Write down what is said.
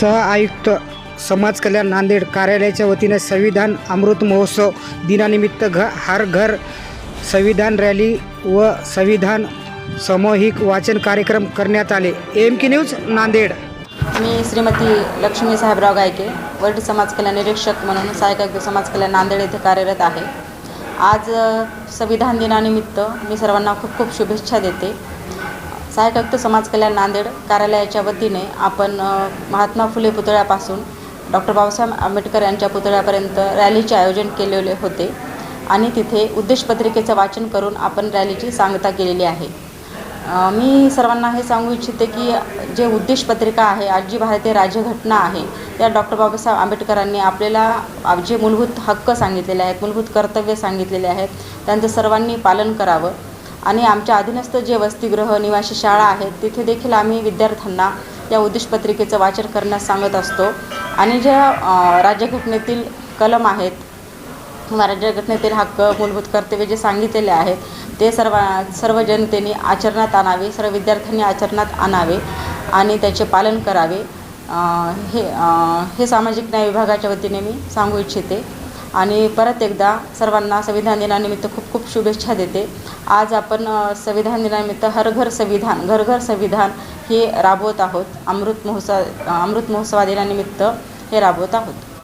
सह आयुक्त समाज कल्याण नांदेड कार्यालयाच्या वतीने संविधान अमृत महोत्सव दिनानिमित्त घ हर घर संविधान रॅली व संविधान सामूहिक वाचन कार्यक्रम करण्यात आले. M K news Nanded. मी श्रीमती लक्ष्मी साहेबराव गायके वर्ड समाज कल्याण निरीक्षक म्हणून सहायक आयुक्त समाज कल्याण नांदेड येथे कार्यरत आहे. आज संविधान दिनानिमित्त मी सर्वांना खूप खूप शुभेच्छा देते. सहायक आयुक्त समाज कल्याण नांदेड कार्यालयाच्या वतीने आपण महात्मा फुले पुतळ्यापासून डॉक्टर बाबासाहेब आंबेडकर यांच्या पुतळ्यापर्यंत रॅलीचे आयोजन केलेले होते आणि तिथे उद्देशपत्रिकेचं वाचन करून आपण रॅलीची सांगता केलेली आहे. मी सर्वांना हे सांगू इच्छिते की जे उद्देशपत्रिका आहे आज जी भारतीय राज्यघटना आहे त्या डॉक्टर बाबासाहेब आंबेडकरांनी आपल्याला जे मूलभूत हक्क सांगितलेले आहेत मूलभूत कर्तव्य सांगितलेले आहेत त्यांचं सर्वांनी पालन करावं. आणि आमच्या अधीनस्थ जे वसतिगृह निवासी शाळा आहेत तिथे देखील आम्ही विद्यार्थ्यांना या उद्देशपत्रिकेचं वाचन करण्यास सांगत असतो. आणि ज्या राज्यघटनेतील कलम आहेत किंवा राज्यघटनेतील हक्क मूलभूत कर्तव्य जे सांगितलेले आहेत ते सर्व सर्व जनतेने आचरणात आणावे सर्व विद्यार्थ्यांनी आचरणात आणावे आणि त्याचे पालन करावे. हे हे सामाजिक न्याय विभागाच्या वतीने मी सांगू इच्छिते. आणि परत एकदा सर्वांना संविधान दिनानिमित्त खूप खूप शुभेच्छा देते. आज आपण संविधान दिनानिमित्त हर घर संविधान घर घर संविधान हे राबवत आहोत. अमृत महोत्सव अमृत महोत्सवा दिनानिमित्त हे राबवत आहोत.